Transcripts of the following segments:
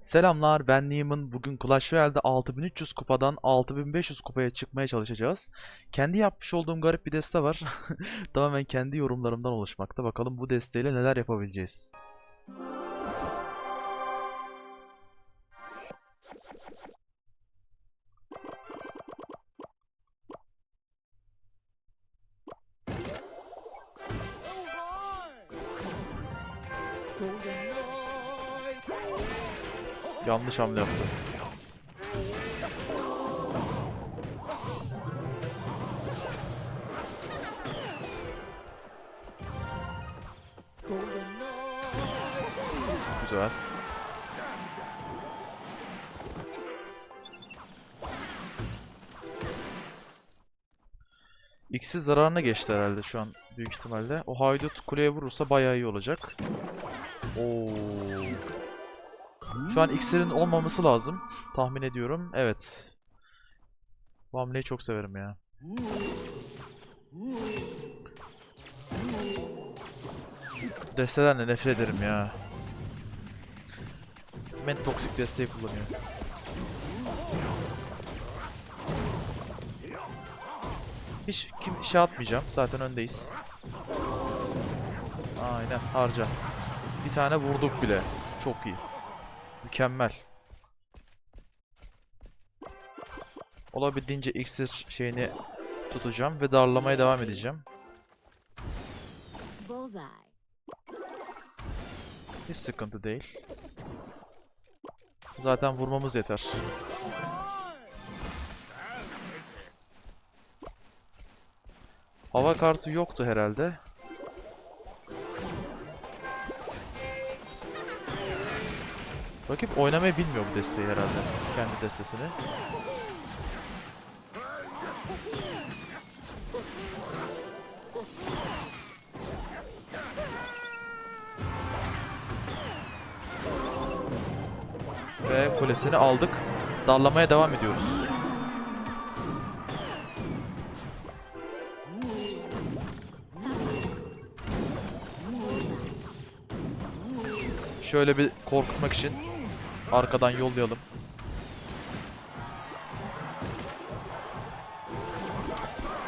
Selamlar ben Neiman. Bugün Clash Royale'de 6300 kupadan 6500 kupaya çıkmaya çalışacağız. Kendi yapmış olduğum garip bir deste var. Tamamen kendi yorumlarımdan oluşmakta. Bakalım bu desteyle neler yapabileceğiz. Yanlış hamle yaptı. Güzel. X'i zararına geçti herhalde şu an büyük ihtimalle. O haydut kuleye vurursa bayağı iyi olacak. Oo. Şu an X'lerin olmaması lazım. Tahmin ediyorum. Evet. Bu hamleyi çok severim ya. Destelerle nefret ederim ya. Ben toksik desteği kullanıyor. Hiç kim şey atmayacağım. Zaten öndeyiz. Aynen harca. Bir tane vurduk bile. Çok iyi. Mükemmel. Olabildiğince iksir şeyini tutacağım ve darlamaya devam edeceğim. Hiç sıkıntı değil. Zaten vurmamız yeter. Hava kartı yoktu herhalde. Rakip oynamayı bilmiyor bu desteği herhalde. Kendi destesini. Ve kulesini aldık. Darlamaya devam ediyoruz. Şöyle bir korkutmak için arkadan yollayalım.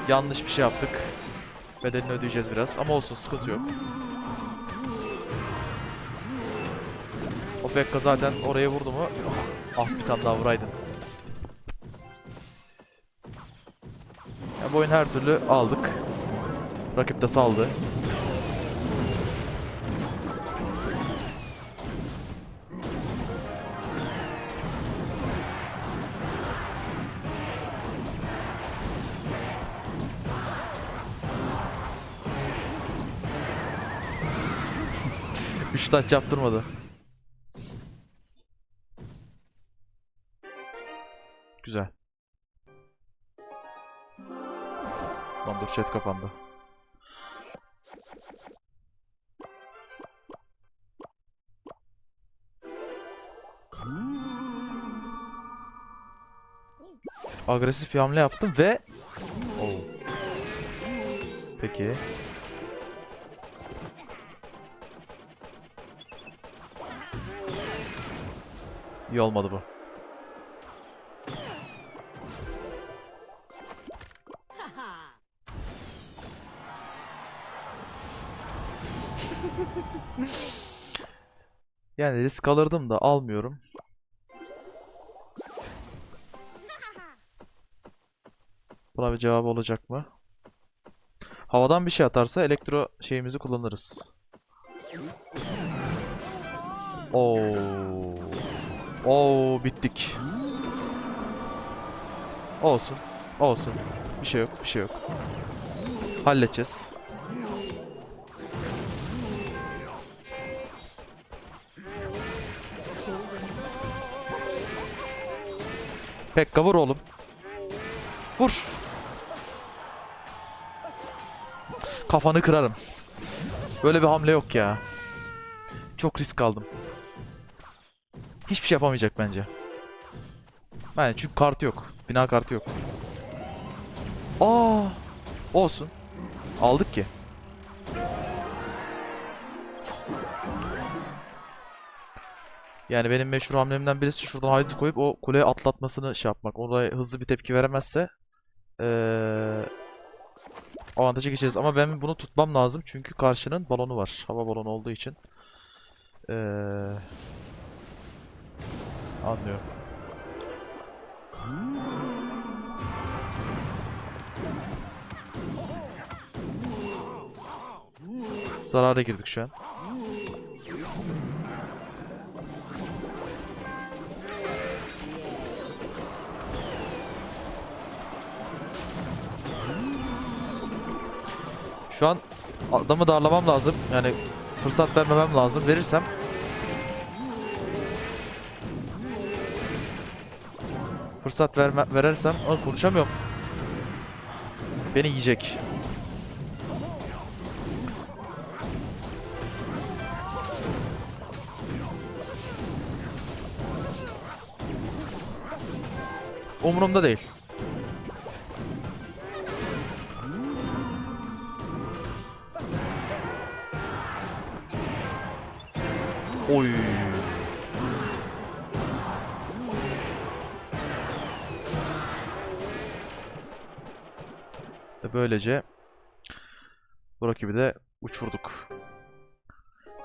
Yanlış bir şey yaptık. Bedelini ödeyeceğiz biraz ama olsun sıkıntı yok. O Pekka zaten oraya vurdu mu? Ah bir tane daha vuraydın. Ya bu oyunu her türlü aldık. Rakip de saldı. Üç taç yaptırmadı. Güzel. Lan dur chat kapandı. Agresif bir hamle yaptım ve... Oo. Peki. İyi olmadı bu. Yani risk alırdım da almıyorum. Buna bir cevap olacak mı? Havadan bir şey atarsa elektro şeyimizi kullanırız. Oo. Oo bittik. Olsun. Olsun. Bir şey yok, bir şey yok. Halledeceğiz. Pekka vur oğlum. Vur. Kafanı kırarım. Böyle bir hamle yok ya. Çok risk aldım. Hiçbir şey yapamayacak bence. Yani çünkü kartı yok. Bina kartı yok. Aa, olsun. Aldık ki. Yani benim meşhur hamlemden birisi şuradan haydut koyup o kuleye atlatmasını şey yapmak. Oraya hızlı bir tepki veremezse eee avantaja geçeriz. Ama ben bunu tutmam lazım çünkü karşının balonu var. Hava balonu olduğu için. Eee anlıyorum. Zarara girdik şu an. Şu an adamı darlamam lazım. Yani fırsat vermemem lazım. Verirsem fırsat verme verersem Aa, konuşamıyorum. Beni yiyecek. Umurumda değil. Oy. Böylece bu rakibi de uçurduk.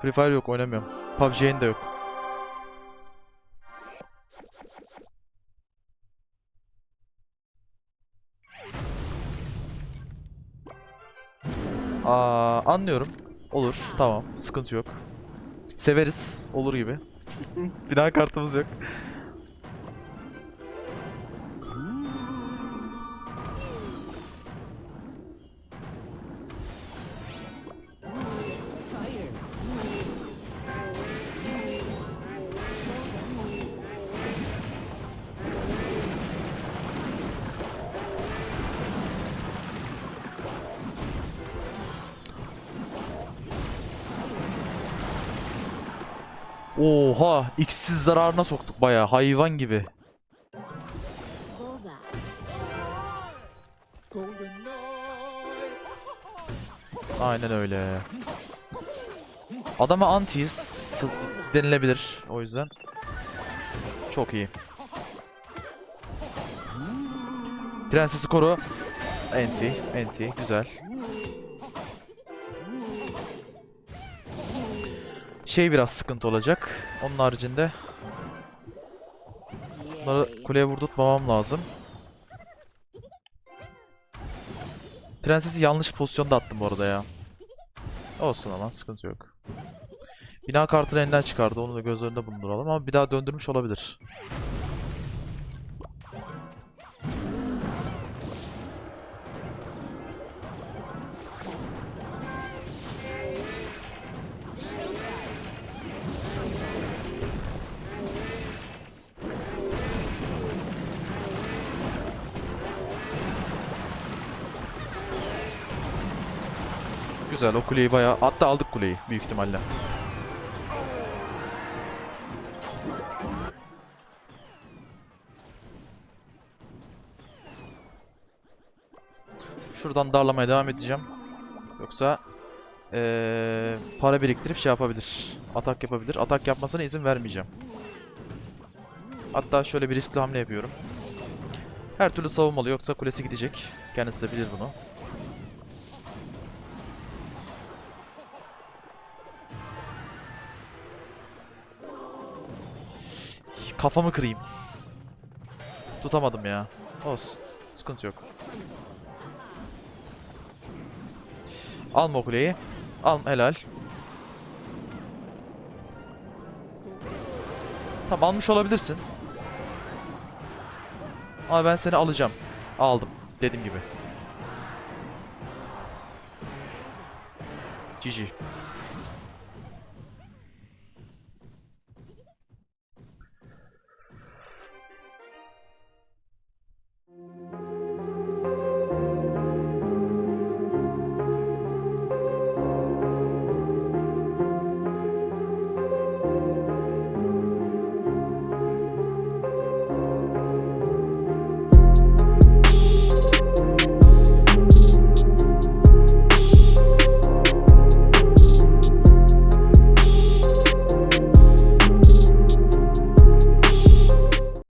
Free Fire yok oynamıyorum. PUBG'nin de yok. Aa, anlıyorum. Olur. Tamam. Sıkıntı yok. Severiz. Olur gibi. Bir daha kartımız yok. Oha! X'siz zararına soktuk bayağı. Hayvan gibi. Aynen öyle. Adama antiyiz denilebilir o yüzden. Çok iyi. Prensesi koru. Anti, anti, güzel. Şey biraz sıkıntı olacak. Onun haricinde bunları kuleye vurdurtmamam lazım. Prensesi yanlış pozisyonda attım bu arada ya. Olsun ama sıkıntı yok. Bina kartını elinden çıkardı. Onu da göz önünde bulunduralım ama bir daha döndürmüş olabilir. Güzel o kuleyi bayağı... Hatta aldık kuleyi büyük ihtimalle. Şuradan darlamaya devam edeceğim. Yoksa eee, para biriktirip şey yapabilir. Atak yapabilir. Atak yapmasına izin vermeyeceğim. Hatta şöyle bir riskli hamle yapıyorum. Her türlü savunmalı yoksa kulesi gidecek. Kendisi de bilir bunu. Kafamı kırayım. Tutamadım ya. Olsun. Sıkıntı yok. Alma o kuleyi. Al helal. Tamam almış olabilirsin. Ama ben seni alacağım. Aldım. Dediğim gibi. GG.